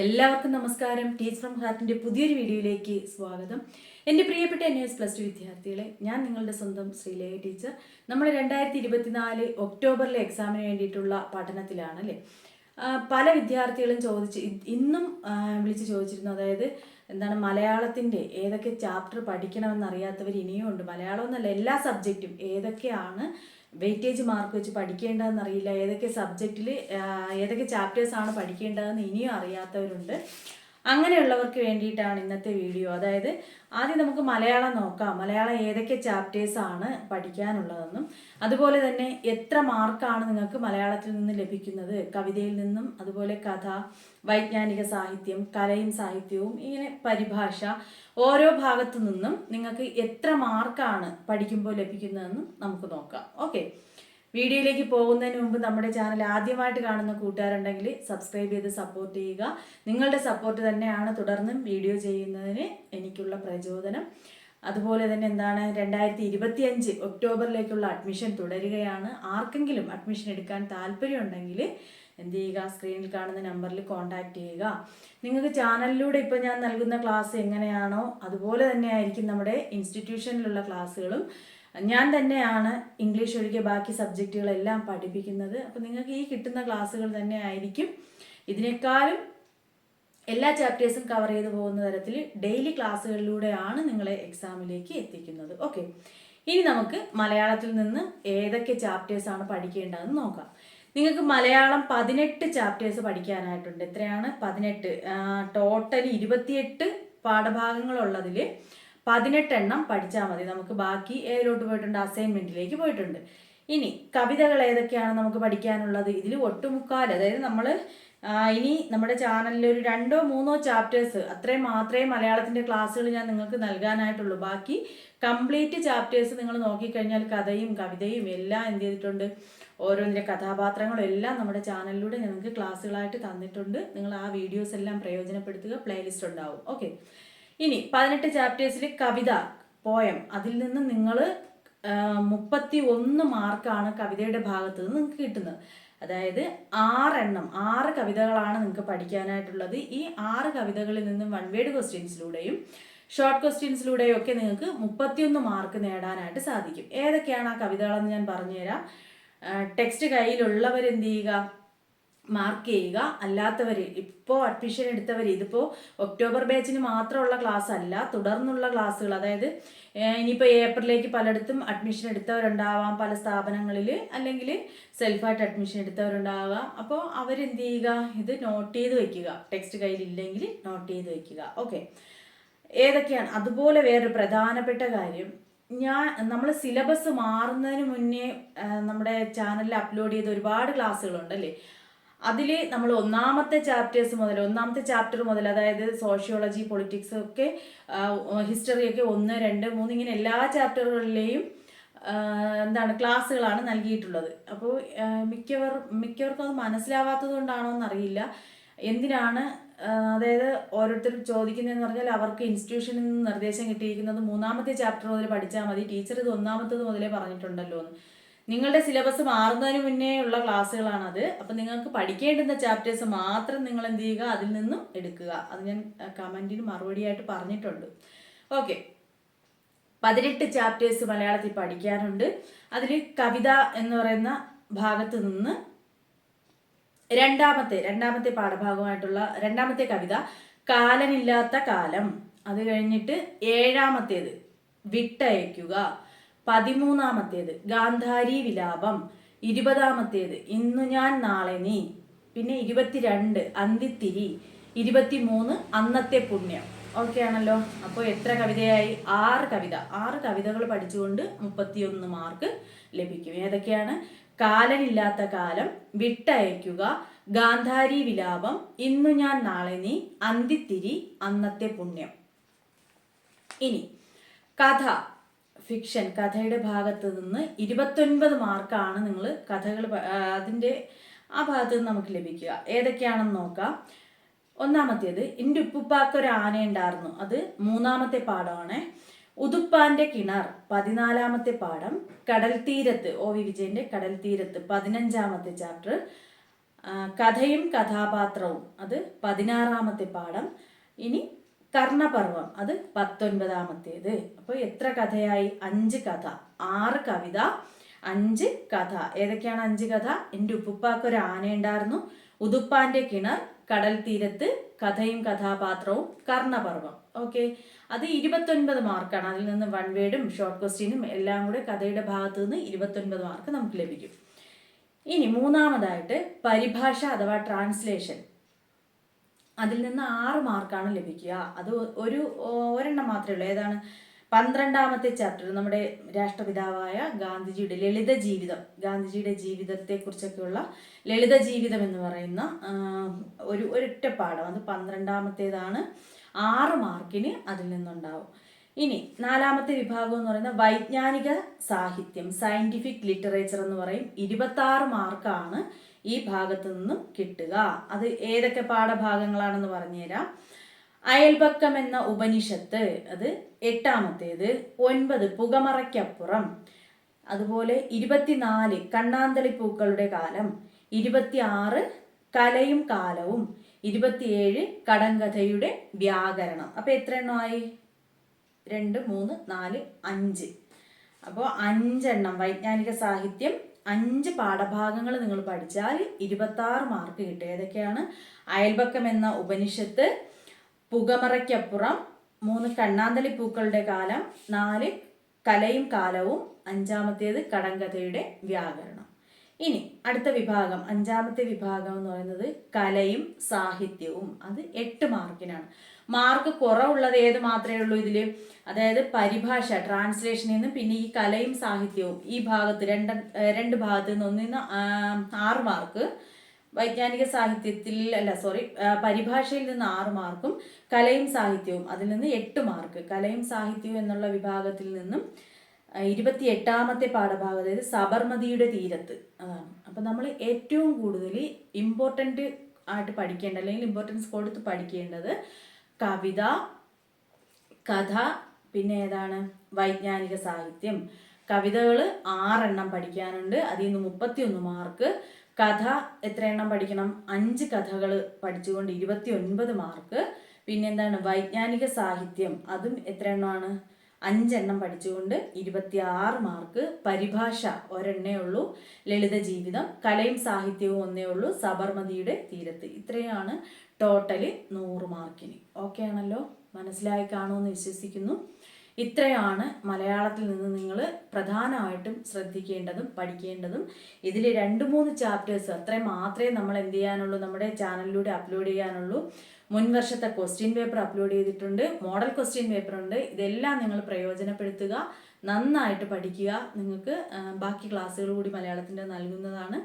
എല്ലാവർക്കും നമസ്കാരം. Teacher from ഹാർട്ടിന്റെ പുതിയൊരു വീഡിയോയിലേക്ക് സ്വാഗതം. എന്റെ പ്രിയപ്പെട്ട എൻ എസ് പ്ലസ് ടു വിദ്യാർത്ഥികളെ ഞാൻ നിങ്ങളുടെ സ്വന്തം ശ്രീലേഖ ടീച്ചർ നമ്മൾ രണ്ടായിരത്തി ഇരുപത്തിനാല് ഒക്ടോബറിലെ എക്സാമിന് വേണ്ടിയിട്ടുള്ള പഠനത്തിലാണ് അല്ലേ? പല വിദ്യാർത്ഥികളും ചോദിച്ച് ഇന്നും വിളിച്ച് ചോദിച്ചിരുന്നു. അതായത് എന്താണ് മലയാളത്തിന്റെ ഏതൊക്കെ ചാപ്റ്റർ പഠിക്കണമെന്ന് അറിയാത്തവർ ഇനിയും ഉണ്ട്. മലയാളം എന്നല്ല എല്ലാ സബ്ജക്റ്റും ഏതൊക്കെയാണ് വെയിറ്റേജ് മാർക്ക് വെച്ച് പഠിക്കേണ്ടതെന്ന് അറിയില്ല. ഏതൊക്കെ സബ്ജക്റ്റിൽ ഏതൊക്കെ ചാപ്റ്റേഴ്സ് ആണ് പഠിക്കേണ്ടതെന്ന് ഇനിയും അറിയാത്തവരുണ്ട്. അങ്ങനെയുള്ളവർക്ക് വേണ്ടിയിട്ടാണ് ഇന്നത്തെ വീഡിയോ. അതായത് ആദ്യം നമുക്ക് മലയാളം നോക്കാം. മലയാളം ഏതൊക്കെ ചാപ്റ്റേഴ്സ് ആണ് പഠിക്കാനുള്ളതെന്നും അതുപോലെ തന്നെ എത്ര മാർക്കാണ് നിങ്ങൾക്ക് മലയാളത്തിൽ നിന്ന് ലഭിക്കുന്നത് കവിതയിൽ നിന്നും അതുപോലെ കഥ വൈജ്ഞാനിക സാഹിത്യം കലയും സാഹിത്യവും ഇങ്ങനെ പരിഭാഷ ഓരോ ഭാഗത്തു നിന്നും നിങ്ങൾക്ക് എത്ര മാർക്കാണ് പഠിക്കുമ്പോൾ ലഭിക്കുന്നതെന്നും നമുക്ക് നോക്കാം. ഓക്കെ വീഡിയോയിലേക്ക് പോകുന്നതിന് മുമ്പ് നമ്മുടെ ചാനൽ ആദ്യമായിട്ട് കാണുന്ന കൂട്ടുകാരുണ്ടെങ്കിൽ സബ്സ്ക്രൈബ് ചെയ്ത് സപ്പോർട്ട് ചെയ്യുക. നിങ്ങളുടെ സപ്പോർട്ട് തന്നെയാണ് തുടർന്നും വീഡിയോ ചെയ്യുന്നതിന് എനിക്കുള്ള പ്രചോദനം. അതുപോലെ തന്നെ എന്താണ് രണ്ടായിരത്തി ഇരുപത്തിയഞ്ച് ഒക്ടോബറിലേക്കുള്ള അഡ്മിഷൻ തുടരുകയാണ്. ആർക്കെങ്കിലും അഡ്മിഷൻ എടുക്കാൻ താല്പര്യമുണ്ടെങ്കിൽ എന്ത് ചെയ്യുക സ്ക്രീനിൽ കാണുന്ന നമ്പറിൽ കോൺടാക്ട് ചെയ്യുക. നിങ്ങൾക്ക് ചാനലിലൂടെ ഇപ്പോൾ ഞാൻ നൽകുന്ന ക്ലാസ് എങ്ങനെയാണോ അതുപോലെ തന്നെ ആയിരിക്കും നമ്മുടെ ഇൻസ്റ്റിറ്റ്യൂഷനിലുള്ള ക്ലാസ്സുകളും ഞാൻ തന്നെയാണ് ഇംഗ്ലീഷ് ഒഴികെ ബാക്കി സബ്ജക്റ്റുകളെല്ലാം പഠിപ്പിക്കുന്നത്. അപ്പോൾ നിങ്ങൾക്ക് ഈ കിട്ടുന്ന ക്ലാസ്സുകൾ തന്നെ ആയിരിക്കും. ഇതിനേക്കാളും എല്ലാ ചാപ്റ്റേഴ്സും കവർ ചെയ്തു പോകുന്ന തരത്തിൽ ഡെയിലി ക്ലാസ്സുകളിലൂടെയാണ് നിങ്ങളെ എക്സാമിലേക്ക് എത്തിക്കുന്നത്. ഓക്കെ ഇനി നമുക്ക് മലയാളത്തിൽ നിന്ന് ഏതൊക്കെ ചാപ്റ്റേഴ്സ് ആണ് പഠിക്കേണ്ടതെന്ന് നോക്കാം. നിങ്ങൾക്ക് മലയാളം പതിനെട്ട് ചാപ്റ്റേഴ്സ് പഠിക്കാനായിട്ടുണ്ട്. എത്രയാണ്? പതിനെട്ട്. ടോട്ടൽ ഇരുപത്തിയെട്ട് പാഠഭാഗങ്ങളുള്ളതിൽ പതിനെട്ടെണ്ണം പഠിച്ചാൽ മതി. നമുക്ക് ബാക്കി ഏതിലോട്ട് പോയിട്ടുണ്ട് അസൈൻമെന്റിലേക്ക് പോയിട്ടുണ്ട്. ഇനി കവിതകൾ ഏതൊക്കെയാണ് നമുക്ക് പഠിക്കാനുള്ളത്? ഇതിൽ ഒട്ടുമുക്കാൽ അതായത് നമ്മൾ ഇനി നമ്മുടെ ചാനലിൽ ഒരു രണ്ടോ മൂന്നോ ചാപ്റ്റേഴ്സ് അത്രയും മാത്രമേ മലയാളത്തിന്റെ ക്ലാസ്സുകൾ ഞാൻ നിങ്ങൾക്ക് നൽകാനായിട്ടുള്ളൂ. ബാക്കി കംപ്ലീറ്റ് ചാപ്റ്റേഴ്സ് നിങ്ങൾ നോക്കിക്കഴിഞ്ഞാൽ കഥയും കവിതയും എല്ലാം എന്ത് ചെയ്തിട്ടുണ്ട്? ഓരോന്നിന്റെ കഥാപാത്രങ്ങളും എല്ലാം നമ്മുടെ ചാനലിലൂടെ നിങ്ങൾക്ക് ക്ലാസ്സുകളായിട്ട് തന്നിട്ടുണ്ട്. നിങ്ങൾ ആ വീഡിയോസ് എല്ലാം പ്രയോജനപ്പെടുത്തുക. പ്ലേലിസ്റ്റ് ഉണ്ടാവും. ഓക്കെ ഇനി പതിനെട്ട് ചാപ്റ്റേഴ്സിൽ കവിത പോയം അതിൽ നിന്ന് നിങ്ങൾ മുപ്പത്തി ഒന്ന് മാർക്കാണ് കവിതയുടെ ഭാഗത്ത് നിന്ന് നിങ്ങൾക്ക് കിട്ടുന്നത്. അതായത് ആറെണ്ണം ആറ് കവിതകളാണ് നിങ്ങൾക്ക് പഠിക്കാനായിട്ടുള്ളത്. ഈ ആറ് കവിതകളിൽ നിന്നും വൺ വേഡ് ക്വസ്റ്റ്യൻസിലൂടെയും ഷോർട്ട് ക്വസ്റ്റ്യൻസിലൂടെയും ഒക്കെ നിങ്ങൾക്ക് മുപ്പത്തിയൊന്ന് മാർക്ക് നേടാനായിട്ട് സാധിക്കും. ഏതൊക്കെയാണ് ആ കവിതകളെന്ന് ഞാൻ പറഞ്ഞുതരാം. ടെക്സ്റ്റ് കയ്യിലുള്ളവരെന്ത് ചെയ്യുക? മാർക്ക് ചെയ്യുക. അല്ലാത്തവർ ഇപ്പോൾ അഡ്മിഷൻ എടുത്തവർ ഇതിപ്പോൾ ഒക്ടോബർ ബാച്ചിന് മാത്രമുള്ള ക്ലാസ് അല്ല തുടർന്നുള്ള ക്ലാസ്സുകൾ അതായത് ഇനിയിപ്പോൾ ഏപ്രിലേക്ക് പലയിടത്തും അഡ്മിഷൻ എടുത്തവരുണ്ടാവാം പല സ്ഥാപനങ്ങളിൽ അല്ലെങ്കിൽ സെൽഫായിട്ട് അഡ്മിഷൻ എടുത്തവരുണ്ടാകാം അപ്പോൾ അവരെന്ത് ചെയ്യുക? ഇത് നോട്ട് ചെയ്ത് വെക്കുക. ടെക്സ്റ്റ് കയ്യിലില്ലെങ്കിൽ നോട്ട് ചെയ്ത് വെക്കുക. ഓക്കെ ഏതൊക്കെയാണ്? അതുപോലെ വേറൊരു പ്രധാനപ്പെട്ട കാര്യം. ഞാൻ നമ്മൾ സിലബസ് മാറുന്നതിന് മുന്നേ നമ്മുടെ ചാനലിൽ അപ്ലോഡ് ചെയ്ത ഒരുപാട് ക്ലാസ്സുകളുണ്ട് അല്ലേ അതിൽ നമ്മൾ ഒന്നാമത്തെ ചാപ്റ്റേഴ്സ് മുതൽ ഒന്നാമത്തെ ചാപ്റ്റർ മുതൽ അതായത് സോഷ്യോളജി പൊളിറ്റിക്സ് ഒക്കെ ഹിസ്റ്ററി ഒക്കെ ഒന്ന് രണ്ട് മൂന്ന് ഇങ്ങനെ എല്ലാ ചാപ്റ്ററുകളിലെയും എന്താണ് ക്ലാസ്സുകളാണ് നൽകിയിട്ടുള്ളത്. അപ്പോൾ മിക്കവർ മിക്കവർക്കും അത് മനസ്സിലാവാത്തത് കൊണ്ടാണോ എന്നറിയില്ല. എന്തിനാണ് അതായത് ഓരോരുത്തരും ചോദിക്കുന്നതെന്ന് പറഞ്ഞാൽ അവർക്ക് ഇൻസ്റ്റിറ്റ്യൂഷനിൽ നിന്ന് നിർദ്ദേശം കിട്ടിയിരിക്കുന്നത് മൂന്നാമത്തെ ചാപ്റ്റർ മുതൽ പഠിച്ചാൽ മതി ടീച്ചർ ഇത് ഒന്നാമത്തത് മുതലേ പറഞ്ഞിട്ടുണ്ടല്ലോ എന്ന്. നിങ്ങളുടെ സിലബസ് മാറുന്നതിന് മുന്നേ ഉള്ള ക്ലാസ്സുകളാണത്. അപ്പം നിങ്ങൾക്ക് പഠിക്കേണ്ടുന്ന ചാപ്റ്റേഴ്സ് മാത്രം നിങ്ങൾ എന്ത് ചെയ്യുക? അതിൽ നിന്നും എടുക്കുക. അത് ഞാൻ കമന്റിന് മറുപടിയായിട്ട് പറഞ്ഞിട്ടുണ്ട്. ഓക്കെ പതിനെട്ട് ചാപ്റ്റേഴ്സ് മലയാളത്തിൽ പഠിക്കാനുണ്ട്. അതിൽ കവിത എന്ന് പറയുന്ന ഭാഗത്ത് നിന്ന് രണ്ടാമത്തെ രണ്ടാമത്തെ പാഠഭാഗമായിട്ടുള്ള രണ്ടാമത്തെ കവിത കാലനില്ലാത്ത കാലം. അത് കഴിഞ്ഞിട്ട് ഏഴാമത്തേത് വിട്ടയക്കുക പതിമൂന്നാമത്തേത് ഗാന്ധാരി വിലാപം. ഇരുപതാമത്തേത് ഇന്നു ഞാൻ നാളെ നീ. പിന്നെ ഇരുപത്തിരണ്ട് അന്തിത്തിരി. ഇരുപത്തിമൂന്ന് അന്നത്തെ പുണ്യം. ഓക്കെ ആണല്ലോ. അപ്പോൾ എത്ര കവിതയായി? ആറ് കവിത. ആറ് കവിതകൾ പഠിച്ചുകൊണ്ട് മുപ്പത്തിയൊന്ന് മാർക്ക് ലഭിക്കും. ഏതൊക്കെയാണ്? കാലനില്ലാത്ത കാലം വിട്ടയക്കുക ഗാന്ധാരി വിലാപം ഇന്നു ഞാൻ നാളെ നീ അന്തിത്തിരി അന്നത്തെ പുണ്യം. ഇനി കഥ. ഫിക്ഷൻ കഥയുടെ ഭാഗത്ത് നിന്ന് ഇരുപത്തൊൻപത് മാർക്കാണ് നിങ്ങൾ കഥകൾ അതിന്റെ ആ ഭാഗത്ത് നിന്ന് നമുക്ക് ലഭിക്കുക. ഏതൊക്കെയാണെന്ന് നോക്കാം. ഒന്നാമത്തേത് എന്റെ ഉപ്പുപ്പാക്കൊരു ആന ഉണ്ടായിരുന്നു. അത് മൂന്നാമത്തെ പാഠമാണ്. ഉതുപ്പാന്റെ കിണർ പതിനാലാമത്തെ പാഠം. കടൽ തീരത്ത് ഒ വി വിജയന്റെ കടൽ തീരത്ത് പതിനഞ്ചാമത്തെ ചാപ്റ്റർ. കഥയും കഥാപാത്രവും. അത് പതിനാറാമത്തെ പാഠം. ഇനി കർണപർവം അത് പത്തൊൻപതാമത്തേത്. അപ്പോൾ എത്ര കഥയായി? അഞ്ച് കഥ. ആറ് കവിത അഞ്ച് കഥ. ഏതൊക്കെയാണ് അഞ്ച് കഥ? എന്റെ ഉപ്പുപ്പാക്ക് ഒരു ആനയുണ്ടായിരുന്നു. ഉതുപ്പാന്റെ കിണർ കടൽ തീരത്ത് കഥയും കഥാപാത്രവും കർണപർവം. ഓക്കെ. അത് ഇരുപത്തൊൻപത് മാർക്കാണ്. അതിൽ നിന്ന് വൺ വേഡും ഷോർട്ട് ക്വസ്റ്റ്യനും എല്ലാം കൂടെ കഥയുടെ ഭാഗത്ത് നിന്ന് ഇരുപത്തൊൻപത് മാർക്ക് നമുക്ക് ലഭിക്കും. ഇനി മൂന്നാമതായിട്ട് പരിഭാഷ അഥവാ ട്രാൻസ്ലേഷൻ അതിൽ നിന്ന് ആറ് മാർക്കാണ് ലഭിക്കുക. അത് ഒരു ഒരെണ്ണം മാത്രമേ ഉള്ളൂ. ഏതാണ്? പന്ത്രണ്ടാമത്തെ ചാപ്റ്റർ നമ്മുടെ രാഷ്ട്രപിതാവായ ഗാന്ധിജിയുടെ ലളിത ജീവിതം. ഗാന്ധിജിയുടെ ജീവിതത്തെക്കുറിച്ചൊക്കെയുള്ള ലളിത ജീവിതം എന്ന് പറയുന്ന ഒരു ഒരൊറ്റ പാഠം. അത് പന്ത്രണ്ടാമത്തേതാണ്. ആറ് മാർക്കിന് അതിൽ നിന്നുണ്ടാവും. ഇനി നാലാമത്തെ വിഭാഗം എന്ന് പറയുന്ന വൈജ്ഞാനിക സാഹിത്യം സയന്റിഫിക് ലിറ്ററേച്ചർ എന്ന് പറയും. ഇരുപത്തി മാർക്കാണ് ഈ ഭാഗത്ത് നിന്നും കിട്ടുക. അത് ഏതൊക്കെ പാഠഭാഗങ്ങളാണെന്ന് പറഞ്ഞുതരാം. അയൽപക്കം എന്ന ഉപനിഷത്ത് അത് എട്ടാമത്തേത് ഒൻപത് പുകമറയ്ക്കപ്പുറം. അതുപോലെ ഇരുപത്തിനാല് കണ്ണാന്തളി പൂക്കളുടെ കാലം ഇരുപത്തിയാറ് കലയും കാലവും ഇരുപത്തിയേഴ് കടങ്കഥയുടെ വ്യാകരണം. അപ്പോൾ എത്ര എണ്ണമായി? രണ്ട് മൂന്ന് നാല് അഞ്ച്. അപ്പോൾ അഞ്ചെണ്ണം വൈജ്ഞാനിക സാഹിത്യം അഞ്ച് പാഠഭാഗങ്ങൾ നിങ്ങൾ പഠിച്ചാൽ ഇരുപത്താറ് മാർക്ക് കിട്ടും. ഏതൊക്കെയാണ്? അയൽപക്കം എന്ന ഉപനിഷത്ത് പുകമറയ്ക്കപ്പുറം മൂന്ന് കണ്ണാന്തലി പൂക്കളുടെ കാലം നാല് കലയും കാലവും അഞ്ചാമത്തേത് കടങ്കഥയുടെ വ്യാകരണം. ഇനി അടുത്ത വിഭാഗം അഞ്ചാമത്തെ വിഭാഗം എന്ന് പറയുന്നത് കലയും സാഹിത്യവും. അത് എട്ട് മാർക്കിനാണ് മാർക്ക് കുറവുള്ളത് ഏത് മാത്രമേ ഉള്ളൂ ഇതിൽ അതായത് പരിഭാഷ ട്രാൻസ്ലേഷനിൽ നിന്ന് പിന്നെ ഈ കലയും സാഹിത്യവും ഈ ഭാഗത്ത് രണ്ട് രണ്ട് ഭാഗത്ത് നിന്ന് ഒന്നിൽ നിന്ന് ആറ് മാർക്ക്. വൈജ്ഞാനിക സാഹിത്യത്തിൽ അല്ല സോറി പരിഭാഷയിൽ നിന്ന് ആറ് മാർക്കും കലയും സാഹിത്യവും അതിൽ നിന്ന് എട്ട് മാർക്ക്. കലയും സാഹിത്യവും എന്നുള്ള വിഭാഗത്തിൽ നിന്നും ഇരുപത്തി എട്ടാമത്തെ പാഠഭാഗം അതായത് സബർമതിയുടെ തീരത്ത്. അതാണ്. അപ്പം നമ്മൾ ഏറ്റവും കൂടുതൽ ഇമ്പോർട്ടന്റ് ആയിട്ട് പഠിക്കേണ്ട അല്ലെങ്കിൽ ഇമ്പോർട്ടൻസ് കൊടുത്ത് പഠിക്കേണ്ടത് കവിത കഥ പിന്നെ ഏതാണ്? വൈജ്ഞാനിക സാഹിത്യം. കവിതകൾ ആറെണ്ണം പഠിക്കാനുണ്ട്. അതിൽ നിന്ന് മുപ്പത്തിയൊന്ന് മാർക്ക്. കഥ എത്ര എണ്ണം പഠിക്കണം? അഞ്ച് കഥകൾ പഠിച്ചുകൊണ്ട് ഇരുപത്തി ഒൻപത് മാർക്ക്. പിന്നെ എന്താണ്? വൈജ്ഞാനിക സാഹിത്യം. അതും എത്ര എണ്ണമാണ് അഞ്ചെണ്ണം പഠിച്ചുകൊണ്ട് ഇരുപത്തി ആറ് മാർക്ക്. പരിഭാഷ ഒരെണ്ണേ ഉള്ളൂ. ലളിത ജീവിതം കലയും സാഹിത്യവും ഒന്നേ ഉള്ളൂ. സബർമതിയുടെ തീരത്ത്. ഇത്രയാണ് ടോട്ടൽ നൂറ് മാർക്കിന്. ഓക്കെ ആണല്ലോ? മനസ്സിലായി കാണുമെന്ന് വിശ്വസിക്കുന്നു. ഇത്രയാണ് മലയാളത്തിൽ നിന്ന് നിങ്ങൾ പ്രധാനമായിട്ടും ശ്രദ്ധിക്കേണ്ടതും പഠിക്കേണ്ടതും. ഇതിൽ രണ്ട് മൂന്ന് ചാപ്റ്റേഴ്സ് അത്രയും മാത്രമേ നമ്മൾ എന്ത് ചെയ്യാനുള്ളൂ നമ്മുടെ ചാനലിലൂടെ അപ്ലോഡ് ചെയ്യാനുള്ളൂ. മുൻ വർഷത്തെ ക്വസ്റ്റ്യൻ പേപ്പർ അപ്ലോഡ് ചെയ്തിട്ടുണ്ട്. മോഡൽ ക്വസ്റ്റ്യൻ പേപ്പർ ഉണ്ട്. ഇതെല്ലാം നിങ്ങൾ പ്രയോജനപ്പെടുത്തുക. നന്നായിട്ട് പഠിക്കുക. നിങ്ങൾക്ക് ബാക്കി ക്ലാസ്സുകൾ കൂടി മലയാളത്തിന്റെ നൽകുന്നതാണ്.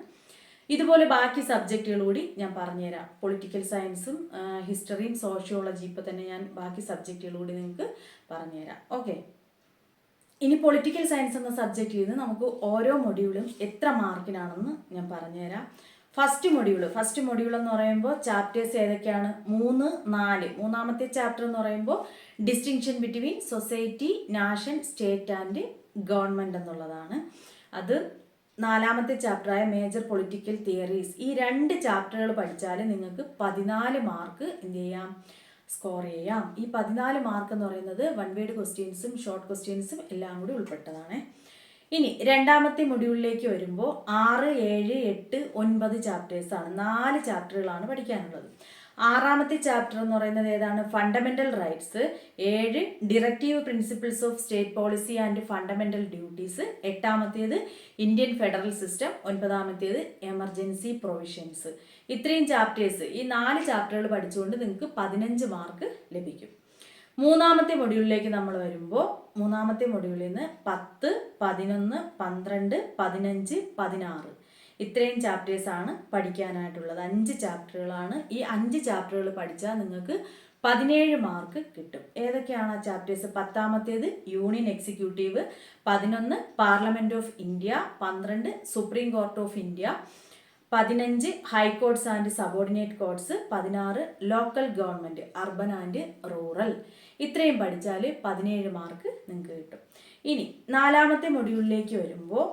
ഇതുപോലെ ബാക്കി സബ്ജക്റ്റുകൾ കൂടി ഞാൻ പറഞ്ഞുതരാം. പൊളിറ്റിക്കൽ സയൻസും ഹിസ്റ്ററിയും സോഷ്യോളജി ഇപ്പോൾ തന്നെ ഞാൻ ബാക്കി സബ്ജക്റ്റുകൾ കൂടി നിങ്ങൾക്ക് പറഞ്ഞുതരാം. ഓക്കെ ഇനി പൊളിറ്റിക്കൽ സയൻസ് എന്ന സബ്ജക്റ്റിൽ നിന്ന് നമുക്ക് ഓരോ മൊഡ്യൂളും എത്ര മാർക്കിനാണെന്ന് ഞാൻ പറഞ്ഞുതരാം. ഫസ്റ്റ് മൊഡ്യൂൾ ഫസ്റ്റ് മൊഡ്യൂൾ എന്ന് പറയുമ്പോൾ ചാപ്റ്റേഴ്സ് ഏതൊക്കെയാണ്? മൂന്ന് നാല്. മൂന്നാമത്തെ ചാപ്റ്റർ എന്ന് പറയുമ്പോൾ distinction between society nation state and government എന്നുള്ളതാണ്. അത് നാലാമത്തെ ചാപ്റ്ററായ മേജർ പൊളിറ്റിക്കൽ തിയറീസ്. ഈ രണ്ട് ചാപ്റ്ററുകൾ പഠിച്ചാൽ നിങ്ങൾക്ക് പതിനാല് മാർക്ക് എന്ത് ചെയ്യാം? സ്കോർ ചെയ്യാം. ഈ പതിനാല് മാർക്ക് എന്ന് പറയുന്നത് വൺ വേഡ് ക്വസ്റ്റ്യൻസും ഷോർട്ട് ക്വസ്റ്റ്യൻസും എല്ലാം കൂടി ഉൾപ്പെട്ടതാണ്. ഇനി രണ്ടാമത്തെ മൊഡ്യൂളിലേക്ക് വരുമ്പോൾ ആറ് ഏഴ് എട്ട് ഒൻപത് ചാപ്റ്റേഴ്സാണ് നാല് ചാപ്റ്ററുകളാണ് പഠിക്കാനുള്ളത്. ആറാമത്തെ ചാപ്റ്റർ എന്ന് പറയുന്നത് ഏതാണ്? ഫണ്ടമെന്റൽ റൈറ്റ്സ് ഏഴ് directive principles of state policy and fundamental duties എട്ടാമത്തേത് Indian federal system ഒൻപതാമത്തേത് എമർജൻസി പ്രൊവിഷൻസ് ഇത്രയും ചാപ്റ്റേഴ്സ് ഈ നാല് ചാപ്റ്ററുകൾ പഠിച്ചുകൊണ്ട് നിങ്ങൾക്ക് പതിനഞ്ച് മാർക്ക് ലഭിക്കും. മൂന്നാമത്തെ മൊഡ്യൂളിലേക്ക് നമ്മൾ വരുമ്പോൾ മൂന്നാമത്തെ മൊഡ്യൂളിൽ നിന്ന് പത്ത് പതിനൊന്ന് പന്ത്രണ്ട് പതിനഞ്ച് പതിനാറ്. ഇത്രയും ചാപ്റ്റേഴ്സാണ് പഠിക്കാനായിട്ടുള്ളത്. അഞ്ച് ചാപ്റ്ററുകളാണ് ഈ അഞ്ച് ചാപ്റ്ററുകൾ പഠിച്ചാൽ നിങ്ങൾക്ക് പതിനേഴ് മാർക്ക് കിട്ടും. ഏതൊക്കെയാണ് ആ ചാപ്റ്റേഴ്സ് പത്താമത്തേത് യൂണിയൻ എക്സിക്യൂട്ടീവ് പതിനൊന്ന് പാർലമെന്റ് ഓഫ് ഇന്ത്യ പന്ത്രണ്ട് സുപ്രീം കോർട്ട് ഓഫ് ഇന്ത്യ പതിനഞ്ച് high courts and subordinate courts പതിനാറ് local government urban and rural ഇത്രയും പഠിച്ചാൽ പതിനേഴ് മാർക്ക് നിങ്ങൾക്ക് കിട്ടും. ഇനി നാലാമത്തെ മൊഡ്യൂളിലേക്ക് വരുമ്പോൾ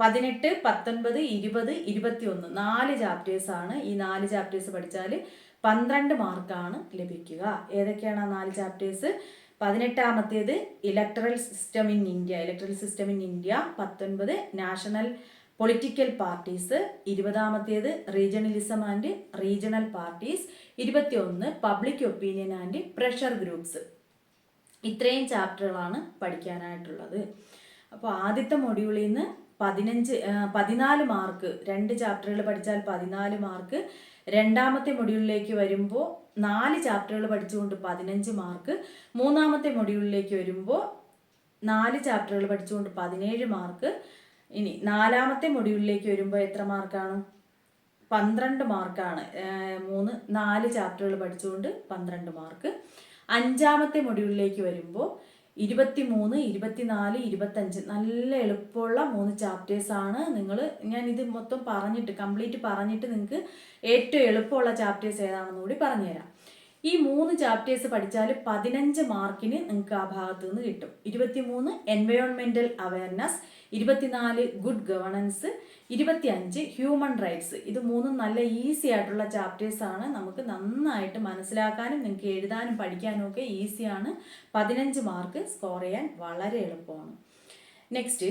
പതിനെട്ട് പത്തൊൻപത് ഇരുപത് ഇരുപത്തി ഒന്ന് നാല് ആണ്. ഈ നാല് ചാപ്റ്റേഴ്സ് പഠിച്ചാൽ പന്ത്രണ്ട് മാർക്കാണ് ലഭിക്കുക. ഏതൊക്കെയാണ് ആ നാല് chapters പതിനെട്ടാമത്തേത് electoral system in India electoral system in India പത്തൊൻപത് നാഷണൽ പൊളിറ്റിക്കൽ പാർട്ടീസ് ഇരുപതാമത്തേത് റീജണലിസം ആൻഡ് റീജണൽ പാർട്ടീസ് ഇരുപത്തിയൊന്ന് public opinion and pressure groups ഇത്രയും ചാപ്റ്ററുകളാണ് പഠിക്കാനായിട്ടുള്ളത്. അപ്പോൾ ആദ്യത്തെ മൊഡ്യൂളിൽ നിന്ന് പതിനഞ്ച് പതിനാല് മാർക്ക് രണ്ട് ചാപ്റ്ററുകൾ പഠിച്ചാൽ പതിനാല് മാർക്ക്. രണ്ടാമത്തെ മൊഡ്യൂളിലേക്ക് വരുമ്പോൾ നാല് ചാപ്റ്ററുകൾ പഠിച്ചുകൊണ്ട് പതിനഞ്ച് മാർക്ക്. മൂന്നാമത്തെ മൊഡ്യൂളിലേക്ക് വരുമ്പോൾ നാല് ചാപ്റ്ററുകൾ പഠിച്ചുകൊണ്ട് പതിനേഴ് മാർക്ക്. ഇനി നാലാമത്തെ മൊഡ്യൂളിലേക്ക് വരുമ്പോൾ എത്ര മാർക്കാണ്? പന്ത്രണ്ട് മാർക്കാണ്. മൂന്ന് നാല് ചാപ്റ്ററുകൾ പഠിച്ചുകൊണ്ട് പന്ത്രണ്ട് മാർക്ക്. അഞ്ചാമത്തെ മൊഡ്യൂളിലേക്ക് വരുമ്പോൾ ഇരുപത്തി മൂന്ന് ഇരുപത്തിനാല് ഇരുപത്തഞ്ച്. നല്ല എളുപ്പമുള്ള മൂന്ന് ചാപ്റ്റേഴ്സാണ് നിങ്ങൾ ഞാൻ ഇത് മൊത്തം പറഞ്ഞിട്ട് കംപ്ലീറ്റ് പറഞ്ഞിട്ട് നിങ്ങൾക്ക് ഏറ്റവും എളുപ്പമുള്ള ചാപ്റ്റേഴ്സ് ഏതാണെന്ന് കൂടി പറഞ്ഞുതരാം. ഈ മൂന്ന് ചാപ്റ്റേഴ്സ് പഠിച്ചാൽ പതിനഞ്ച് മാർക്കിന് നിങ്ങൾക്ക് ആ ഭാഗത്ത് നിന്ന് കിട്ടും. ഇരുപത്തിമൂന്ന് എൻവയോൺമെന്റൽ അവയർനെസ് ഇരുപത്തിനാല് ഗുഡ് ഗവർണൻസ് ഇരുപത്തിയഞ്ച് ഹ്യൂമൻ റൈറ്റ്സ് ഇത് മൂന്നും നല്ല ഈസി ആയിട്ടുള്ള ചാപ്റ്റേഴ്സ് ആണ്. നമുക്ക് നന്നായിട്ട് മനസ്സിലാക്കാനും നിങ്ങൾക്ക് എഴുതാനും പഠിക്കാനും ഒക്കെ ഈസിയാണ് പതിനഞ്ച് മാർക്ക് സ്കോർ ചെയ്യാൻ വളരെ എളുപ്പമാണ്. നെക്സ്റ്റ്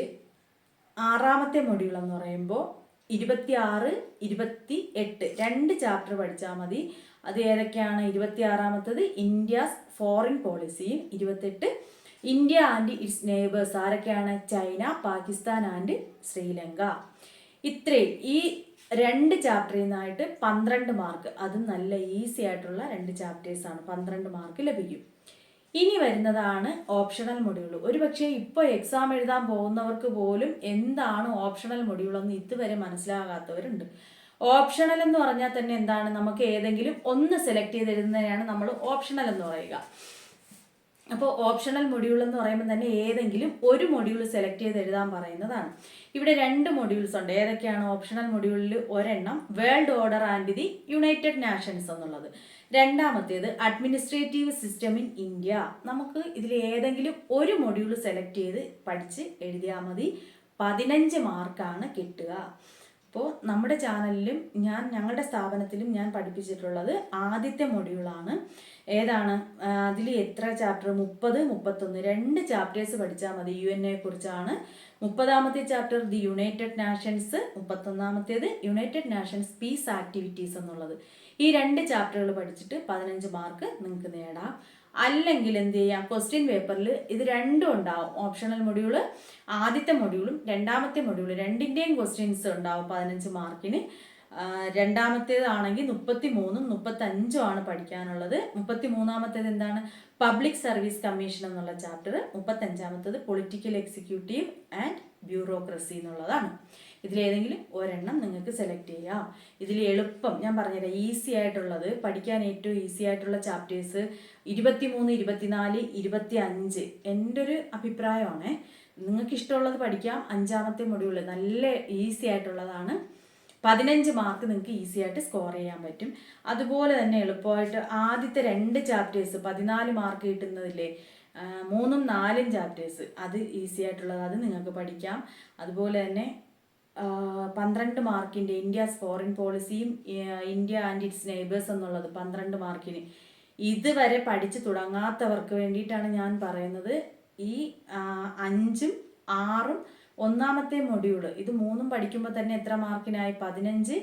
ആറാമത്തെ മൊഡ്യൂൾ എന്ന് പറയുമ്പോൾ ഇരുപത്തി ആറ് ഇരുപത്തി എട്ട് രണ്ട് ചാപ്റ്റർ പഠിച്ചാൽ മതി. അത് ഏതൊക്കെയാണ്? ഇരുപത്തി ആറാമത്തത് ഇന്ത്യാസ് ഫോറിൻ പോളിസിയും ഇരുപത്തെട്ട് ഇന്ത്യ ആൻഡ് ഇറ്റ്സ് നെയ്ബേഴ്സ്. ആരൊക്കെയാണ്? China Pakistan and Sri Lanka. ഇത്രയും ഈ രണ്ട് ചാപ്റ്ററിൽ നിന്നായിട്ട് പന്ത്രണ്ട് മാർക്ക്. അതും നല്ല ഈസി ആയിട്ടുള്ള രണ്ട് ചാപ്റ്റേഴ്സാണ് പന്ത്രണ്ട് മാർക്ക് ലഭിക്കും. ഇനി വരുന്നതാണ് ഓപ്ഷണൽ മൊഡ്യൂൾ ഒരുപക്ഷെ ഇപ്പോൾ എക്സാം എഴുതാൻ പോകുന്നവർക്ക് പോലും എന്താണ് ഓപ്ഷണൽ മൊഡ്യൂൾ എന്ന് ഇതുവരെ മനസ്സിലാകാത്തവരുണ്ട്. ഓപ്ഷണൽ എന്ന് പറഞ്ഞാൽ തന്നെ എന്താണ്? നമുക്ക് ഏതെങ്കിലും ഒന്ന് സെലക്ട് ചെയ്ത് എഴുതുന്നതിനാണ് നമ്മൾ ഓപ്ഷണൽ എന്ന് പറയുക. അപ്പോൾ ഓപ്ഷണൽ മൊഡ്യൂൾ എന്ന് പറയുമ്പോൾ തന്നെ ഏതെങ്കിലും ഒരു മൊഡ്യൂൾ സെലക്ട് ചെയ്ത് എഴുതാൻ പറയുന്നതാണ്. ഇവിടെ രണ്ട് മൊഡ്യൂൾസ് ഉണ്ട്. ഏതൊക്കെയാണ് ഓപ്ഷണൽ മൊഡ്യൂളിൽ ഒരെണ്ണം? World order and the United Nations എന്നുള്ളത്. രണ്ടാമത്തേത് അഡ്മിനിസ്ട്രേറ്റീവ് സിസ്റ്റം ഇൻ ഇന്ത്യ നമുക്ക് ഇതിൽ ഏതെങ്കിലും ഒരു മൊഡ്യൂൾ സെലക്ട് ചെയ്ത് പഠിച്ച് എഴുതിയാൽ മതി. പതിനഞ്ച് മാർക്കാണ് കിട്ടുക. അപ്പോൾ നമ്മുടെ ചാനലിലും ഞാൻ ഞങ്ങളുടെ സ്ഥാപനത്തിലും ഞാൻ പഠിപ്പിച്ചിട്ടുള്ളത് ആദ്യത്തെ മൊഡ്യൂളാണ്. ഏതാണ്? അതിൽ എത്ര ചാപ്റ്റർ മുപ്പത് മുപ്പത്തൊന്ന്. രണ്ട് ചാപ്റ്റേഴ്സ് പഠിച്ചാൽ മതി യു എൻ എ കുറിച്ചാണ്. മുപ്പതാമത്തെ ചാപ്റ്റർ ദി യുണൈറ്റഡ് നാഷൻസ് മുപ്പത്തൊന്നാമത്തേത് യുണൈറ്റഡ് നാഷൻസ് പീസ് ആക്ടിവിറ്റീസ് എന്നുള്ളത്. ഈ രണ്ട് ചാപ്റ്ററുകൾ പഠിച്ചിട്ട് പതിനഞ്ച് മാർക്ക് നിങ്ങൾക്ക് നേടാം. അല്ലെങ്കിൽ എന്ത് ചെയ്യാം? ക്വസ്റ്റ്യൻ പേപ്പറിൽ ഇത് രണ്ടും ഉണ്ടാവും. ഓപ്ഷണൽ മൊഡ്യൂൾ ആദ്യത്തെ മൊഡ്യൂളും രണ്ടാമത്തെ മൊഡ്യൂൾ രണ്ടിന്റെയും ക്വസ്റ്റ്യൻസ് ഉണ്ടാവും പതിനഞ്ച് മാർക്കിന് രണ്ടാമത്തേതാണെങ്കിൽ മുപ്പത്തി മൂന്നും മുപ്പത്തഞ്ചും ആണ് പഠിക്കാനുള്ളത്. മുപ്പത്തി മൂന്നാമത്തേത് എന്താണ്? പബ്ലിക് സർവീസ് കമ്മീഷൻ എന്നുള്ള ചാപ്റ്റർ മുപ്പത്തഞ്ചാമത്തേത് പൊളിറ്റിക്കൽ എക്സിക്യൂട്ടീവ് ആൻഡ് ബ്യൂറോക്രസി എന്നുള്ളതാണ്. ഇതിലേതെങ്കിലും ഒരെണ്ണം നിങ്ങൾക്ക് സെലക്ട് ചെയ്യാം. ഇതിൽ എളുപ്പം ഞാൻ പറഞ്ഞുതരാം. ഈസി ആയിട്ടുള്ളത് പഠിക്കാൻ ഏറ്റവും ഈസി ആയിട്ടുള്ള ചാപ്റ്റേഴ്സ് ഇരുപത്തിമൂന്ന് ഇരുപത്തിനാല് ഇരുപത്തി അഞ്ച് എന്റെ ഒരു അഭിപ്രായമാണ്. നിങ്ങൾക്ക് ഇഷ്ടമുള്ളത് പഠിക്കാം. അഞ്ചാമത്തെ മൊഡ്യൂൾ നല്ല ഈസി ആയിട്ടുള്ളതാണ്. പതിനഞ്ച് മാർക്ക് നിങ്ങൾക്ക് ഈസി ആയിട്ട് സ്കോർ ചെയ്യാൻ പറ്റും. അതുപോലെ തന്നെ എളുപ്പമായിട്ട് ആദ്യത്തെ രണ്ട് ചാപ്റ്റേഴ്സ് പതിനാല് മാർക്ക് കിട്ടുന്നതില്ലേ മൂന്നും നാലും ചാപ്റ്റേഴ്സ് അത് ഈസി ആയിട്ടുള്ളത് അത് നിങ്ങൾക്ക് പഠിക്കാം. അതുപോലെ തന്നെ പന്ത്രണ്ട് മാർക്കിന്റെ ഇന്ത്യാസ് ഫോറിൻ പോളിസിയും ഇന്ത്യ ആൻഡ് ഇറ്റ്സ് നെയ്ബേഴ്സ് എന്നുള്ളത് പന്ത്രണ്ട് മാർക്കിന്. ഇതുവരെ പഠിച്ചു തുടങ്ങാത്തവർക്ക് വേണ്ടിയിട്ടാണ് ഞാൻ പറയുന്നത്. ഈ അഞ്ചും ആറും ഒന്നാമത്തെ മൊഡ്യൂൾ ഇത് മൂന്നും പഠിക്കുമ്പോൾ തന്നെ എത്ര മാർക്കിനായി? പതിനഞ്ച്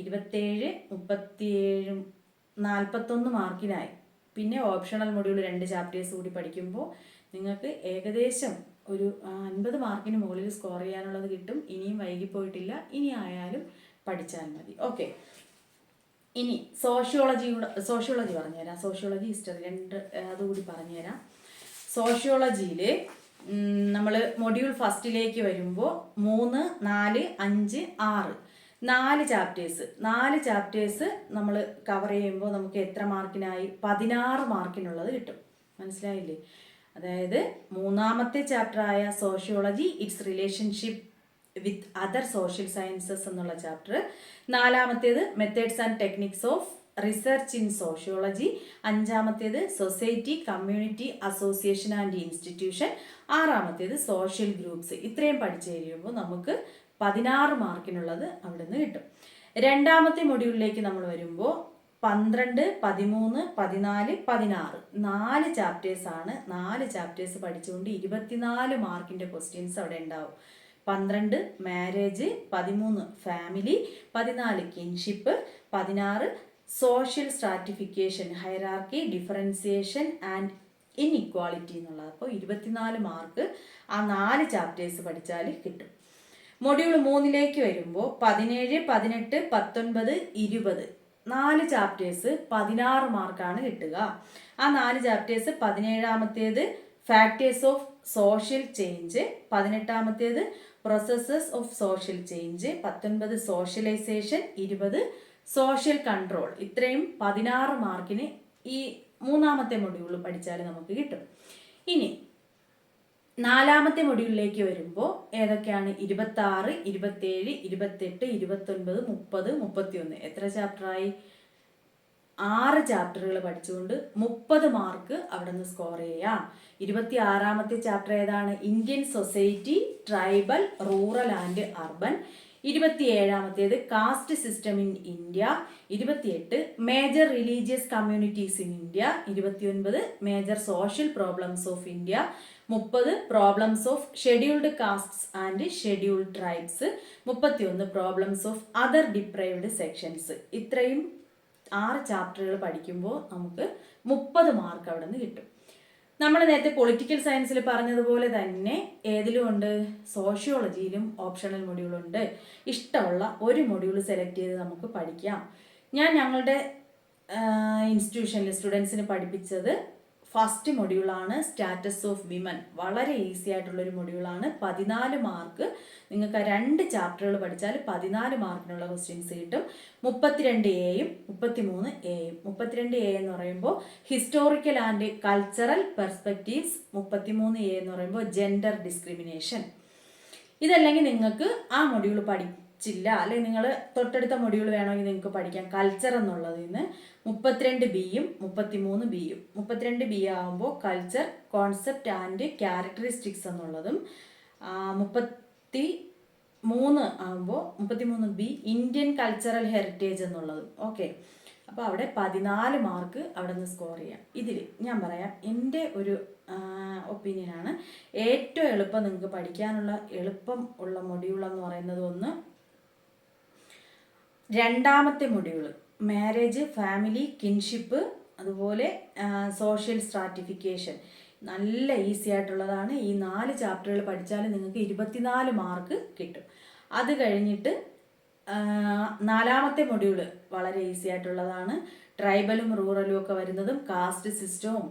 ഇരുപത്തേഴ് മുപ്പത്തിയേഴ് നാൽപ്പത്തൊന്ന് മാർക്കിനായി. പിന്നെ ഓപ്ഷണൽ മൊഡ്യൂൾ രണ്ട് ചാപ്റ്റേഴ്സ് കൂടി പഠിക്കുമ്പോൾ നിങ്ങൾക്ക് ഏകദേശം ഒരു അൻപത് മാർക്കിന് മുകളിൽ സ്കോർ ചെയ്യാനുള്ളത് കിട്ടും. ഇനിയും വൈകിപ്പോയിട്ടില്ല. ഇനി ആയാലും പഠിച്ചാൽ മതി. ഓക്കെ ഇനി സോഷ്യോളജി സോഷ്യോളജി പറഞ്ഞുതരാം. സോഷ്യോളജി ഹിസ്റ്ററി രണ്ട് അതുകൂടി പറഞ്ഞുതരാം. സോഷ്യോളജിയിൽ നമ്മൾ മൊഡ്യൂൾ ഫസ്റ്റിലേക്ക് വരുമ്പോൾ മൂന്ന് നാല് അഞ്ച് ആറ്. നാല് ചാപ്റ്റേഴ്സ് നാല് ചാപ്റ്റേഴ്സ് നമ്മൾ കവർ ചെയ്യുമ്പോൾ നമുക്ക് എത്ര മാർക്കിനായി? പതിനാറ് മാർക്കിനുള്ളത് കിട്ടും. മനസ്സിലായില്ലേ? അതായത് മൂന്നാമത്തെ ചാപ്റ്ററായ sociology its relationship with other social sciences എന്നുള്ള ചാപ്റ്റർ നാലാമത്തേത് methods and techniques of research in sociology അഞ്ചാമത്തേത് society community association and institution ആറാമത്തേത് social groups ഇത്രയും പഠിച്ചു കഴിയുമ്പോൾ നമുക്ക് പതിനാറ് മാർക്കിനുള്ളത് അവിടെ നിന്ന് കിട്ടും. രണ്ടാമത്തെ മൊഡ്യൂളിലേക്ക് നമ്മൾ വരുമ്പോൾ പന്ത്രണ്ട് പതിമൂന്ന് പതിനാല് പതിനാറ്. നാല് ചാപ്റ്റേഴ്സ് ആണ്. നാല് ചാപ്റ്റേഴ്സ് പഠിച്ചുകൊണ്ട് ഇരുപത്തിനാല് മാർക്കിന്റെ ക്വസ്റ്റ്യൻസ് അവിടെ ഉണ്ടാവും. പന്ത്രണ്ട് മാരേജ് പതിമൂന്ന് ഫാമിലി പതിനാല് കിൻഷിപ്പ് പതിനാറ് social stratification hierarchy differentiation and inequality എന്നുള്ളത്. അപ്പോൾ ഇരുപത്തിനാല് മാർക്ക് ആ നാല് ചാപ്റ്റേഴ്സ് പഠിച്ചാൽ കിട്ടും. മൊഡ്യൂൾ മൂന്നിലേക്ക് വരുമ്പോൾ പതിനേഴ് പതിനെട്ട് പത്തൊൻപത് ഇരുപത്. നാല് ചാപ്റ്റേഴ്സ് പതിനാറ് മാർക്കാണ് കിട്ടുക. ആ നാല് ചാപ്റ്റേഴ്സ് പതിനേഴാമത്തേത് ഫാക്ടേഴ്സ് ഓഫ് സോഷ്യൽ ചേഞ്ച് പതിനെട്ടാമത്തേത് പ്രോസസ്സസ് ഓഫ് സോഷ്യൽ ചേഞ്ച് പത്തൊൻപത് സോഷ്യലൈസേഷൻ ഇരുപത് സോഷ്യൽ കൺട്രോൾ ഇത്രയും പതിനാറ് മാർക്കിന് ഈ മൂന്നാമത്തെ മൊഡ്യൂൾ പഠിച്ചാൽ നമുക്ക് കിട്ടും. ഇനി നാലാമത്തെ മൊഡ്യൂളിലേക്ക് വരുമ്പോൾ ഏതൊക്കെയാണ്? ഇരുപത്തി ആറ് ഇരുപത്തേഴ് ഇരുപത്തെട്ട് ഇരുപത്തൊൻപത് മുപ്പത് മുപ്പത്തിയൊന്ന്. എത്ര ചാപ്റ്ററായി ആറ് ചാപ്റ്ററുകൾ പഠിച്ചുകൊണ്ട് മുപ്പത് മാർക്ക് അവിടെ നിന്ന് സ്കോർ ചെയ്യാം. ഇരുപത്തി ആറാമത്തെ ചാപ്റ്റർ ഏതാണ്? Indian society tribal rural and urban ഇരുപത്തിയേഴാമത്തേത് caste system in India ഇരുപത്തിയെട്ട് major religious communities in India ഇരുപത്തിയൊൻപത് major social problems of India മുപ്പത് problems of scheduled castes and scheduled tribes മുപ്പത്തിയൊന്ന് problems of other deprived sections ഇത്രയും ആറ് ചാപ്റ്ററുകൾ പഠിക്കുമ്പോൾ നമുക്ക് മുപ്പത് mark അവിടെ നിന്ന് കിട്ടും. നമ്മൾ നേരത്തെ പൊളിറ്റിക്കൽ സയൻസിൽ പറഞ്ഞതുപോലെ തന്നെ ഏതിലും ഉണ്ട്? സോഷ്യോളജിയിലും ഓപ്ഷണൽ മൊഡ്യൂളുണ്ട് ഇഷ്ടമുള്ള ഒരു മൊഡ്യൂൾ സെലക്ട് ചെയ്ത് നമുക്ക് പഠിക്കാം. ഞാൻ ഞങ്ങളുടെ ഇൻസ്റ്റിറ്റ്യൂഷനിൽ സ്റ്റുഡൻസിന് പഠിപ്പിച്ചത് ഫസ്റ്റ് മൊഡ്യൂളാണ് സ്റ്റാറ്റസ് ഓഫ് വിമൻ. വളരെ ഈസി ആയിട്ടുള്ള ഒരു മൊഡ്യൂളാണ്. പതിനാല് മാർക്ക്. നിങ്ങൾക്ക് ആ രണ്ട് ചാപ്റ്ററുകൾ പഠിച്ചാൽ പതിനാല് മാർക്കിനുള്ള ക്വസ്റ്റ്യൻസ് കിട്ടും. മുപ്പത്തിരണ്ട് എയും മുപ്പത്തിമൂന്ന് എയും മുപ്പത്തിരണ്ട് എ എന്ന് പറയുമ്പോൾ ഹിസ്റ്റോറിക്കൽ ആൻഡ് കൾച്ചറൽ പെർസ്പെക്റ്റീവ്സ് മുപ്പത്തിമൂന്ന് എ എന്ന് പറയുമ്പോൾ ജെൻഡർ ഡിസ്ക്രിമിനേഷൻ ഇതല്ലെങ്കിൽ നിങ്ങൾക്ക് ആ മൊഡ്യൂൾ പഠിച്ചില്ല. അല്ലെങ്കിൽ നിങ്ങൾ തൊട്ടടുത്ത മൊഡ്യൂൾ വേണമെങ്കിൽ നിങ്ങൾക്ക് പഠിക്കാം. കൾച്ചർ എന്നുള്ളതിൽ നിന്ന് മുപ്പത്തിരണ്ട് ബിയും മുപ്പത്തിമൂന്ന് ബിയും മുപ്പത്തിരണ്ട് ബി ആകുമ്പോൾ കൾച്ചർ കോൺസെപ്റ്റ് ആൻഡ് ക്യാരക്ടറിസ്റ്റിക്സ് എന്നുള്ളതും മുപ്പത്തി മൂന്ന് ആകുമ്പോൾ മുപ്പത്തിമൂന്ന് ബി ഇന്ത്യൻ കൾച്ചറൽ ഹെറിറ്റേജ് എന്നുള്ളതും. ഓക്കെ അപ്പോൾ അവിടെ പതിനാല് മാർക്ക് അവിടെ നിന്ന് സ്കോർ ചെയ്യാം. ഇതിൽ ഞാൻ പറയാം എന്റെ ഒരു ഒപ്പീനിയനാണ് ഏറ്റവും എളുപ്പം നിങ്ങൾക്ക് പഠിക്കാനുള്ള എളുപ്പം ഉള്ള മൊഡ്യൂൾ എന്ന് പറയുന്നത് ഒന്ന് രണ്ടാമത്തെ മൊഡ്യൂൾ മാരേജ് ഫാമിലി കിൻഷിപ്പ് അതുപോലെ സോഷ്യൽ സ്ട്രാറ്റിഫിക്കേഷൻ നല്ല ഈസി ആയിട്ടുള്ളതാണ്. ഈ നാല് ചാപ്റ്ററുകൾ പഠിച്ചാൽ നിങ്ങൾക്ക് ഇരുപത്തിനാല് മാർക്ക് കിട്ടും. അത് കഴിഞ്ഞിട്ട് നാലാമത്തെ മൊഡ്യൂൾ വളരെ ഈസി ആയിട്ടുള്ളതാണ്. ട്രൈബലും റൂറലും ഒക്കെ വരുന്നതും കാസ്റ്റ് സിസ്റ്റവും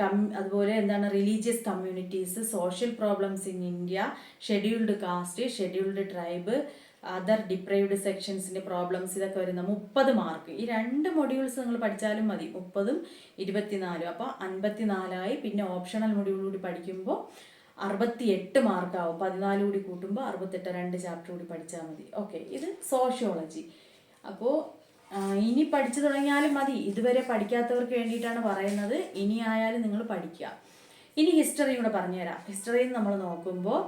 കം അതുപോലെ എന്താണ് religious communities social problems in India scheduled caste scheduled tribe other deprived സെക്ഷൻസിന്റെ problems ഇതൊക്കെ വരുന്ന മുപ്പത് മാർക്ക് ഈ രണ്ട് മൊഡ്യൂൾസ് നിങ്ങൾ പഠിച്ചാലും മതി. മുപ്പതും ഇരുപത്തിനാലും. അപ്പോൾ അൻപത്തിനാലായി പിന്നെ ഓപ്ഷണൽ മൊഡ്യൂൾ കൂടി പഠിക്കുമ്പോൾ അറുപത്തി എട്ട് മാർക്കാവും പതിനാല് കൂടി കൂട്ടുമ്പോൾ അറുപത്തെട്ട് രണ്ട് ചാപ്റ്റർ കൂടി പഠിച്ചാൽ മതി. ഓക്കെ ഇത് സോഷ്യോളജി അപ്പോൾ ഇനി പഠിച്ചു തുടങ്ങിയാലും മതി. ഇതുവരെ പഠിക്കാത്തവർക്ക് വേണ്ടിയിട്ടാണ് പറയുന്നത്. ഇനി ആയാലും നിങ്ങൾ പഠിക്കുക. ഇനി ഹിസ്റ്ററി കൂടെ പറഞ്ഞുതരാം. ഹിസ്റ്ററിയിൽ നമ്മൾ നോക്കുമ്പോൾ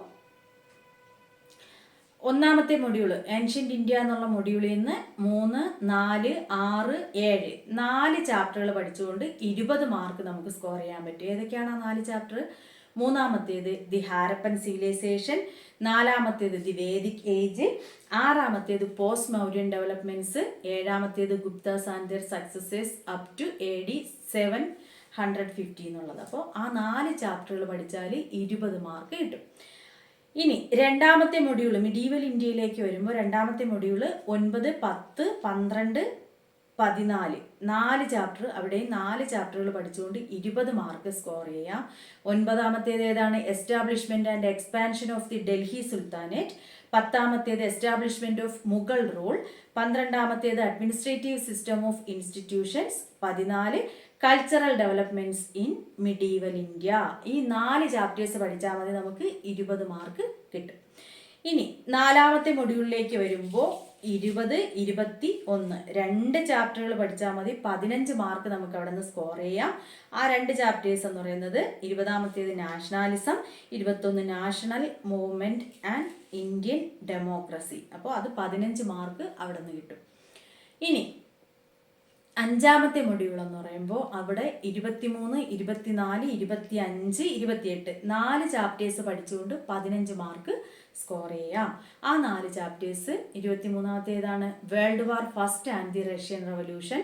ഒന്നാമത്തെ മൊഡ്യൂൾ ഏൻഷ്യന്റ് ഇന്ത്യ എന്നുള്ള മൊഡ്യൂളിൽ നിന്ന് മൂന്ന് നാല് ആറ് ഏഴ്. നാല് ചാപ്റ്ററുകൾ പഠിച്ചുകൊണ്ട് ഇരുപത് മാർക്ക് നമുക്ക് സ്കോർ ചെയ്യാൻ പറ്റും. ഏതൊക്കെയാണ് ആ നാല് ചാപ്റ്റർ മൂന്നാമത്തേത് ദി ഹാരപ്പൻ സിവിലൈസേഷൻ നാലാമത്തേത് ദി വേദിക് ഏജ് ആറാമത്തേത് post Mauryan developments ഏഴാമത്തേത് Gupta and their successors up to A D seven hundred fifty എന്നുള്ളത്. അപ്പോൾ ആ നാല് ചാപ്റ്ററുകൾ പഠിച്ചാൽ ഇരുപത് മാർക്ക് കിട്ടും. ഇനി രണ്ടാമത്തെ മൊഡ്യൂൾ മിഡീവൽ ഇന്ത്യയിലേക്ക് വരുമ്പോൾ രണ്ടാമത്തെ മൊഡ്യൂൾ ഒൻപത് പത്ത് പന്ത്രണ്ട് പതിനാല്. നാല് ചാപ്റ്റർ അവിടെ നാല് ചാപ്റ്ററുകൾ പഠിച്ചുകൊണ്ട് ഇരുപത് മാർക്ക് സ്കോർ ചെയ്യാം. ഒൻപതാമത്തേത് ഏതാണ്? Establishment and expansion of the Delhi sultanate പത്താമത്തേത് establishment of Mughal rule പന്ത്രണ്ടാമത്തേത് അഡ്മിനിസ്ട്രേറ്റീവ് സിസ്റ്റം ഓഫ് ഇൻസ്റ്റിറ്റ്യൂഷൻസ് പതിനാല് cultural developments in medieval India ഈ നാല് ചാപ്റ്റേഴ്സ് പഠിച്ചാൽ മതി നമുക്ക് ഇരുപത് മാർക്ക് കിട്ടും. ഇനി നാലാമത്തെ മൊഡ്യൂളിലേക്ക് വരുമ്പോൾ ഇരുപത് ഇരുപത്തി ഒന്ന് രണ്ട് ചാപ്റ്ററുകൾ പഠിച്ചാൽ മതി. പതിനഞ്ച് മാർക്ക് നമുക്ക് അവിടെ നിന്ന് സ്കോർ ചെയ്യാം. ആ രണ്ട് ചാപ്റ്റേഴ്സ് എന്ന് പറയുന്നത് ഇരുപതാമത്തേത് നാഷണാലിസം ഇരുപത്തൊന്ന് national movement and Indian democracy അപ്പോൾ അത് പതിനഞ്ച് മാർക്ക് അവിടെ നിന്ന് കിട്ടും. ഇനി അഞ്ചാമത്തെ മൊഡ്യൂൾ എന്ന് പറയുമ്പോൾ അവിടെ ഇരുപത്തിമൂന്ന് ഇരുപത്തിനാല് ഇരുപത്തി അഞ്ച് ഇരുപത്തിയെട്ട് നാല് ചാപ്റ്റേഴ്സ് പഠിച്ചുകൊണ്ട് പതിനഞ്ച് മാർക്ക് സ്കോർ ചെയ്യാം. ആ നാല് chapters ഇരുപത്തിമൂന്നാമത്തേതാണ് world war first and the Russian revolution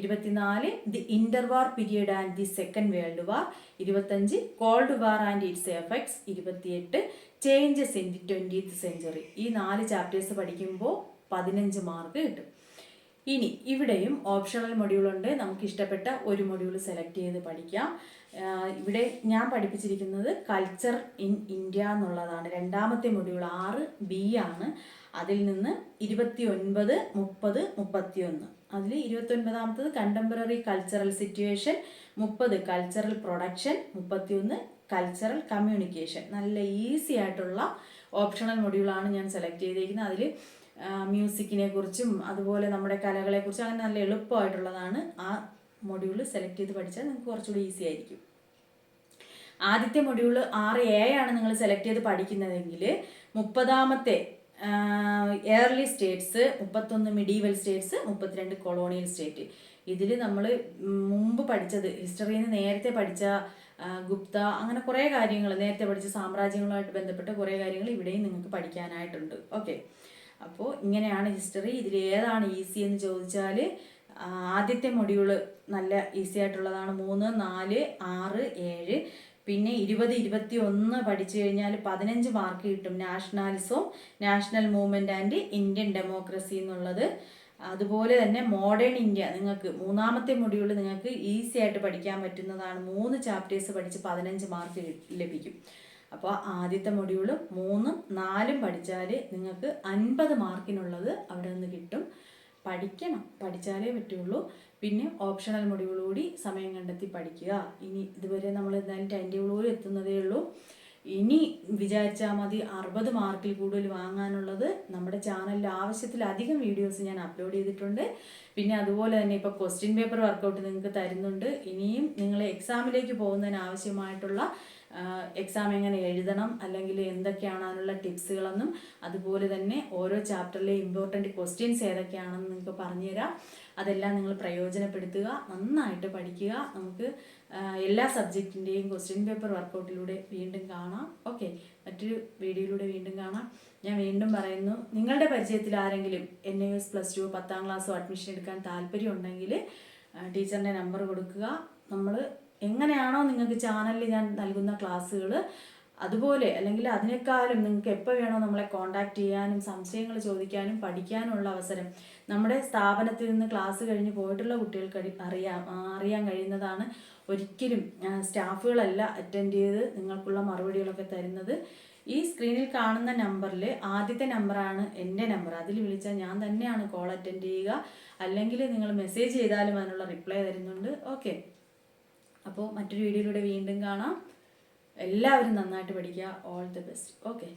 ഇരുപത്തിനാല് the inter war period and the second world war ഇരുപത്തഞ്ച് cold war and its effects ഇരുപത്തിയെട്ട് changes in the twentieth century ഈ നാല് ചാപ്റ്റേഴ്സ് പഠിക്കുമ്പോൾ പതിനഞ്ച് മാർക്ക് കിട്ടും. ഇനി ഇവിടെയും ഓപ്ഷണൽ മൊഡ്യൂൾ ഉണ്ട്. നമുക്ക് ഇഷ്ടപ്പെട്ട ഒരു മൊഡ്യൂൾ സെലക്ട് ചെയ്ത് പഠിക്കാം. ഇവിടെ ഞാൻ പഠിപ്പിച്ചിരിക്കുന്നത് കൾച്ചർ ഇൻ ഇന്ത്യ എന്നുള്ളതാണ്. രണ്ടാമത്തെ മൊഡ്യൂൾ ആറ് ബി ആണ്. അതിൽ നിന്ന് ഇരുപത്തി ഒൻപത് മുപ്പത് മുപ്പത്തിയൊന്ന്. അതിൽ ഇരുപത്തി ഒൻപതാമത്തത് കണ്ടംപററി കൾച്ചറൽ സിറ്റുവേഷൻ മുപ്പത് കൾച്ചറൽ പ്രൊഡക്ഷൻ മുപ്പത്തിയൊന്ന് കൾച്ചറൽ കമ്മ്യൂണിക്കേഷൻ നല്ല ഈസി ആയിട്ടുള്ള ഓപ്ഷണൽ മൊഡ്യൂളാണ് ഞാൻ സെലക്ട് ചെയ്തിരിക്കുന്നത് അതിൽ മ്യൂസിക്കിനെ കുറിച്ചും അതുപോലെ നമ്മുടെ കലകളെ കുറിച്ചും അങ്ങനെ നല്ല എളുപ്പമായിട്ടുള്ളതാണ് ആ മൊഡ്യൂൾ സെലക്ട് ചെയ്ത് പഠിച്ചാൽ നിങ്ങൾക്ക് കുറച്ചുകൂടി ഈസി ആയിരിക്കും. ആദ്യത്തെ മൊഡ്യൂൾ ആറ് എ ആണ് നിങ്ങൾ സെലക്ട് ചെയ്ത് പഠിക്കുന്നതെങ്കിൽ മുപ്പതാമത്തെ എയർലി സ്റ്റേറ്റ്സ് മുപ്പത്തൊന്ന് മിഡീവൽ സ്റ്റേറ്റ്സ് മുപ്പത്തിരണ്ട് കൊളോണിയൽ സ്റ്റേറ്റ് ഇതിൽ നമ്മൾ മുമ്പ് പഠിച്ചത് ഹിസ്റ്ററിയിൽ നിന്ന് നേരത്തെ പഠിച്ച ഗുപ്ത അങ്ങനെ കുറേ കാര്യങ്ങൾ നേരത്തെ പഠിച്ച സാമ്രാജ്യങ്ങളുമായിട്ട് ബന്ധപ്പെട്ട കുറേ കാര്യങ്ങൾ ഇവിടെയും നിങ്ങൾക്ക് പഠിക്കാനായിട്ടുണ്ട്. ഓക്കെ അപ്പോൾ ഇങ്ങനെയാണ് ഹിസ്റ്ററി ഇതിൽ ഏതാണ് ഈസി എന്ന് ചോദിച്ചാൽ ആദ്യത്തെ മൊഡ്യൂൾ നല്ല ഈസി ആയിട്ടുള്ളതാണ്. മൂന്ന് നാല് ആറ് ഏഴ് പിന്നെ ഇരുപത് ഇരുപത്തി ഒന്ന് പഠിച്ചു കഴിഞ്ഞാൽ പതിനഞ്ച് മാർക്ക് കിട്ടും നാഷണാലിസവും national movement and Indian democracy എന്നുള്ളത്. അതുപോലെ തന്നെ മോഡേൺ ഇന്ത്യ നിങ്ങൾക്ക് മൂന്നാമത്തെ മൊഡ്യൂൾ നിങ്ങൾക്ക് ഈസി ആയിട്ട് പഠിക്കാൻ പറ്റുന്നതാണ്. മൂന്ന് ചാപ്റ്റേഴ്സ് പഠിച്ച് പതിനഞ്ച് മാർക്ക് ലഭിക്കും. അപ്പോൾ ആദ്യത്തെ മൊഡ്യൂളും മൂന്നും നാലും പഠിച്ചാൽ നിങ്ങൾക്ക് അൻപത് മാർക്കിനുള്ളത് അവിടെ നിന്ന് കിട്ടും. പഠിക്കണം പഠിച്ചാലേ പറ്റുള്ളൂ. പിന്നെ ഓപ്ഷണൽ മൊഡ്യൂൾ കൂടി സമയം കണ്ടെത്തി പഠിക്കുക. ഇനി ഇതുവരെ നമ്മൾ എന്തായാലും ടൈം ടേബിൾ പോലും എത്തുന്നതേ ഉള്ളൂ. ഇനി വിചാരിച്ചാൽ മതി അറുപത് മാർക്കിൽ കൂടുതൽ വാങ്ങാനുള്ളത്. നമ്മുടെ ചാനലിൽ ആവശ്യത്തിലധികം വീഡിയോസ് ഞാൻ അപ്ലോഡ് ചെയ്തിട്ടുണ്ട്. പിന്നെ അതുപോലെ തന്നെ ഇപ്പോൾ ക്വസ്റ്റ്യൻ പേപ്പർ വർക്കൗട്ട് നിങ്ങൾക്ക് തരുന്നുണ്ട്. ഇനിയും നിങ്ങൾ എക്സാമിലേക്ക് പോകുന്നതിന് ആവശ്യമായിട്ടുള്ള എക്സാം എങ്ങനെ എഴുതണം അല്ലെങ്കിൽ എന്തൊക്കെയാണ് അതിനുള്ള ടിപ്സുകളെന്നും അതുപോലെ തന്നെ ഓരോ ചാപ്റ്ററിലെ ഇമ്പോർട്ടന്റ് ക്വസ്റ്റ്യൻസ് ഏതൊക്കെയാണെന്ന് നിങ്ങൾക്ക് പറഞ്ഞുതരാം. അതെല്ലാം നിങ്ങൾ പ്രയോജനപ്പെടുത്തുക നന്നായിട്ട് പഠിക്കുക. നമുക്ക് എല്ലാ സബ്ജക്റ്റിന്റെയും ക്വസ്റ്റ്യൻ പേപ്പർ വർക്കൗട്ടിലൂടെ വീണ്ടും കാണാം. ഓക്കെ മറ്റൊരു വീഡിയോയിലൂടെ വീണ്ടും കാണാം. ഞാൻ വീണ്ടും പറയുന്നു നിങ്ങളുടെ പരിചയത്തിൽ ആരെങ്കിലും N I S plus two പത്താം ക്ലാസ്സോ അഡ്മിഷൻ എടുക്കാൻ താല്പര്യമുണ്ടെങ്കിൽ ടീച്ചറിന്റെ നമ്പർ കൊടുക്കുക. നമ്മൾ എങ്ങനെയാണോ നിങ്ങൾക്ക് ചാനലിൽ ഞാൻ നൽകുന്ന ക്ലാസ്സുകൾ അതുപോലെ അല്ലെങ്കിൽ അതിനേക്കാളും നിങ്ങൾക്ക് എപ്പോൾ വേണോ നമ്മളെ കോൺടാക്ട് ചെയ്യാനും സംശയങ്ങൾ ചോദിക്കാനും പഠിക്കാനുള്ള അവസരം. നമ്മുടെ സ്ഥാപനത്തിൽ നിന്ന് ക്ലാസ് കഴിഞ്ഞ് പോയിട്ടുള്ള കുട്ടികൾക്ക് അറിയാം അറിയാൻ കഴിയുന്നതാണ് ഒരിക്കലും സ്റ്റാഫുകളല്ല അറ്റൻഡ് ചെയ്ത് നിങ്ങൾക്കുള്ള മറുപടികളൊക്കെ തരുന്നത്. ഈ സ്ക്രീനിൽ കാണുന്ന നമ്പറിൽ ആദ്യത്തെ നമ്പറാണ് എന്റെ നമ്പർ അതിൽ വിളിച്ചാൽ ഞാൻ തന്നെയാണ് കോൾ അറ്റൻഡ് ചെയ്യുക. അല്ലെങ്കിൽ നിങ്ങൾ മെസ്സേജ് ചെയ്താലും അതിനുള്ള റിപ്ലൈ തരുന്നുണ്ട്. ഓക്കെ അപ്പോൾ മറ്റൊരു വീഡിയോയിലൂടെ വീണ്ടും കാണാം. എല്ലാവരും നന്നായിട്ട് പഠിക്കുക. All the best okay